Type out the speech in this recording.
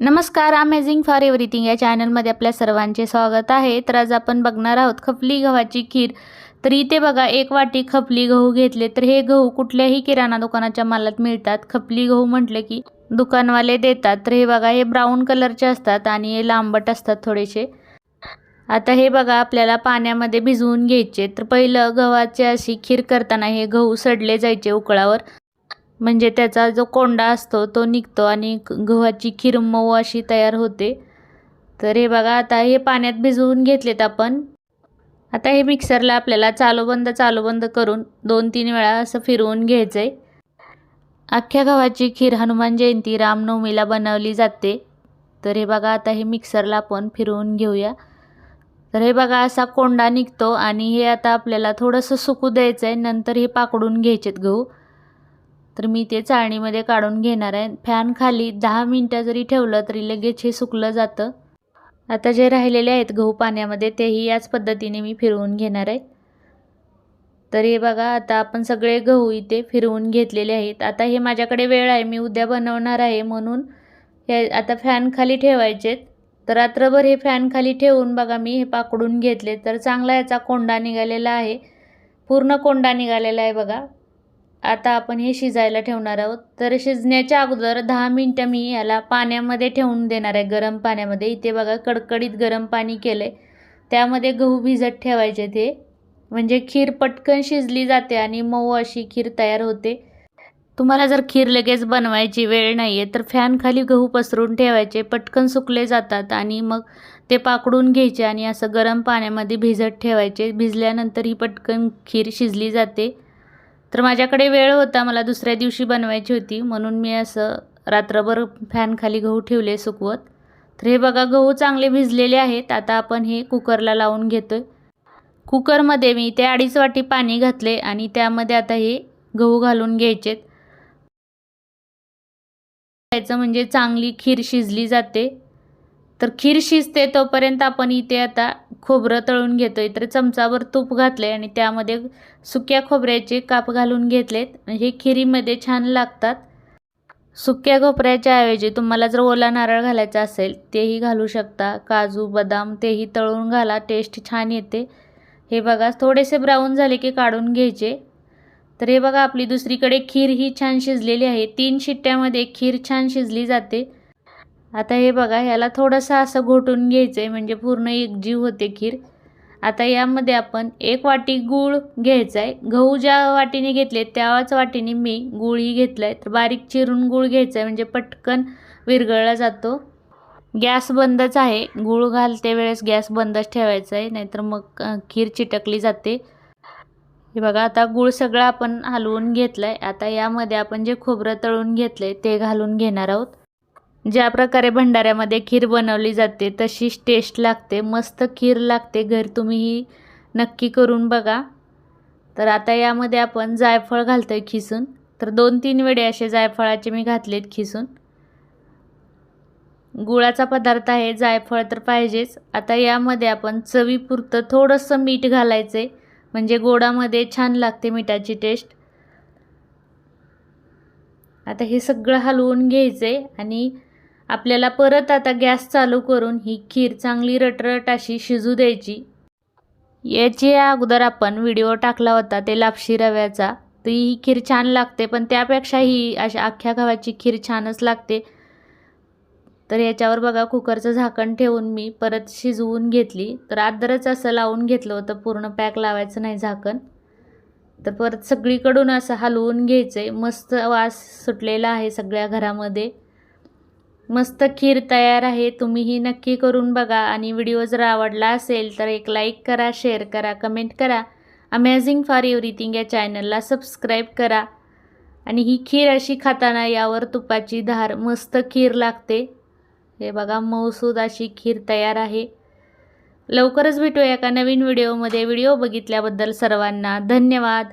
नमस्कार amazing for everything या चॅनलमध्ये आपल्या सर्वांचे स्वागत आहे. तर आज आपण बघणार आहोत खपली गव्हाची खीर. तर इथे बघा एक वाटी खपली गहू घेतले. तर हे गहू कुठल्याही किराणा दुकानाच्या मालात मिळतात. खपली गहू म्हटले की दुकानवाले देतात. तर हे बघा हे ब्राऊन कलरचे असतात आणि हे लांबट असतात थोडेसे. आता हे बघा आपल्याला पाण्यामध्ये भिजवून घ्यायचे. तर पहिलं गव्हाची अशी खीर करताना हे गहू सडले जायचे उकळावर. म्हणजे त्याचा जो कोंडा असतो तो निघतो आणि गव्हाची खीर मऊ अशी तयार होते. तर हे बघा आता हे पाण्यात भिजवून घेतलेत आपण. आता हे मिक्सरला आपल्याला चालू बंद चालू बंद करून दोन तीन वेळा असं फिरवून घ्यायचं आहे अख्ख्या गव्हाची खीर हनुमान जयंती रामनवमीला बनवली जाते. तर हे बघा आता हे मिक्सरला आपण फिरवून घेऊया. तर हे बघा असा कोंडा निघतो आणि हे आता आपल्याला थोडंसं सुकू द्यायचं आहे नंतर हे पाकडून घ्यायचेत गहू. तर मी ते चाळणीमध्ये काढून घेणार आहे. फॅन खाली दहा मिनटं जरी ठेवलं तरी लगेच हे सुकलं जातं. आता जे राहिलेले आहेत गहू पाण्यामध्ये तेही याच पद्धतीने मी फिरवून घेणार आहे. तर हे बघा आता आपण सगळे गहू इथे फिरवून घेतलेले आहेत. आता हे माझ्याकडे वेळ आहे मी उद्या बनवणार आहे म्हणून हे आता फॅन खाली ठेवायचेत. तर रात्रभर हे फॅन खाली ठेवून बघा मी हे पाकडून घेतले. तर चांगला याचा कोंडा निघालेला आहे. पूर्ण कोंडा निघालेला आहे बघा. आता आपण हे शिजायला ठेवणार आहोत. तर शिजण्याच्या अगोदर दहा मिनटं मी याला पाण्यामध्ये ठेवून देणार आहे. गरम पाण्यामध्ये. इथे बघा कडकडीत गरम पाणी केलं आहे त्यामध्ये गहू भिजत ठेवायचे ते. म्हणजे खीर पटकन शिजली जाते आणि मऊ अशी खीर तयार होते. तुम्हाला जर खीर लगेच बनवायची वेळ नाही आहे तर फॅन खाली गहू पसरून ठेवायचे. पटकन सुकले जातात आणि मग ते पाकडून घ्यायचे आणि असं गरम पाण्यामध्ये भिजत ठेवायचे. भिजल्यानंतर ही पटकन खीर शिजली जाते. तर माझ्याकडे वेळ होता मला दुसऱ्या दिवशी बनवायची होती म्हणून मी असं रात्रभर फॅनखाली गहू ठेवले सुकवत. तर हे बघा गहू चांगले भिजलेले आहेत आता आपण हे कुकरला लावून घेतो आहे कुकरमध्ये मी ते अडीच वाटी पाणी घातले आणि त्यामध्ये आता हे गहू घालून घ्यायचेत. त्याचं म्हणजे चांगली खीर शिजली जाते. तर खीर शिजते तोपर्यंत आपण इथे आता खोबरं तळून घेतो आहे तर चमचावर तूप घातले आणि त्यामध्ये सुक्या खोबऱ्याचे काप घालून घेतलेत. हे खिरीमध्ये छान लागतात. सुक्या खोबऱ्याच्या ऐवजी तुम्हाला जर ओला नारळ घालायचा असेल तेही घालू शकता. काजू बदाम तेही तळून घाला टेस्ट छान येते. हे बघा थोडेसे ब्राऊन झाले की काढून घ्यायचे. तर हे बघा आपली दुसरीकडे खीर ही छान शिजलेली आहे. तीन शिट्ट्यामध्ये खीर छान शिजली जाते. आता हे बघा ह्याला थोडंसं असं घोटून घ्यायचं आहे म्हणजे पूर्ण एकजीव होते खीर. आता यामध्ये आपण एक वाटी गूळ घ्यायचा आहे गहू ज्या वाटीने घेतले त्याच वाटीने मी गुळही घेतला आहे तर बारीक चिरून गूळ घ्यायचा आहे म्हणजे पटकन विरघळला जातो. गॅस बंदच आहे. गूळ घालते वेळेस गॅस बंदच ठेवायचा आहे नाहीतर मग खीर चिटकली जाते. हे बघा आता गूळ सगळं आपण हलवून घेतलं आहे आता यामध्ये आपण जे खोबरं तळून घेतलं आहे ते घालून घेणार आहोत. ज्या प्रकारे भंडाऱ्यामध्ये खीर बनवली जाते तशीच टेस्ट लागते. मस्त खीर लागते घर. तुम्हीही नक्की करून बघा. तर आता यामध्ये आपण जायफळ घालतोय खिसून. तर दोन तीन वेळे असे जायफळाचे मी घातलेत खिसून. गुळाचा पदार्थ आहे जायफळ तर पाहिजेच. आता यामध्ये आपण चवीपुरतं थोडंसं मीठ घालायचं. आहे म्हणजे गोडामध्ये छान लागते मिठाची टेस्ट आता हे सगळं हलवून घ्यायचं आहे आणि आपल्याला परत आता गॅस चालू करून ही खीर चांगली रटरट अशी शिजू द्यायची. याची अगोदर आपण व्हिडिओ टाकला होता ते लापशी रव्याचा. तर ही खीर छान लागते पण त्यापेक्षा ही अशा अख्ख्या गव्हाची खीर छानच लागते. तर याच्यावर बघा कुकरचं झाकण ठेवून मी परत शिजवून घेतली. तर आदरच असं लावून घेतलं होतं पूर्ण पॅक लावायचं नाही झाकण. तर परत सगळीकडून असं हलवून घ्यायचं आहे मस्त वास सुटलेला आहे सगळ्या घरामध्ये. मस्त खीर तयार आहे तुम्हीही नक्की करून बघा. आणि व्हिडिओ जर आवडला असेल तर एक लाईक करा शेअर करा कमेंट करा. अमेझिंग फॉर एव्हरीथिंग या चॅनलला सबस्क्राईब करा. आणि ही खीर अशी खाताना यावर तुपाची धार मस्त खीर लागते. हे बघा मऊसूद अशी खीर तयार आहे. लवकरच भेटूया एका नवीन व्हिडिओमध्ये. व्हिडिओ बघितल्याबद्दल सर्वांना धन्यवाद.